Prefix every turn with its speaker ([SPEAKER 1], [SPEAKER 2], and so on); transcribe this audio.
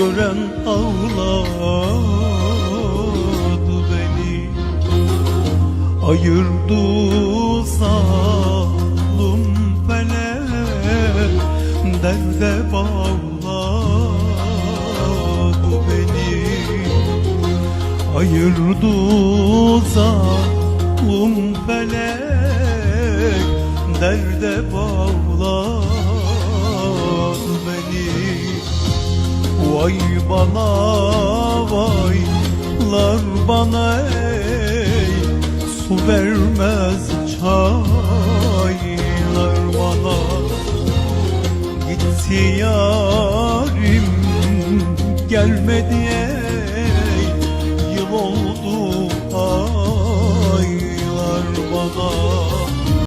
[SPEAKER 1] gören ağladı beni. Ayırdı zalim felek Derde bağladı beni. Ayırdı zalim felek Derde bağladı Vay bana vaylar bana ey. Su vermez çaylar bana. Gitti yarim gelmedi ey. Yıl oldu aylar bana.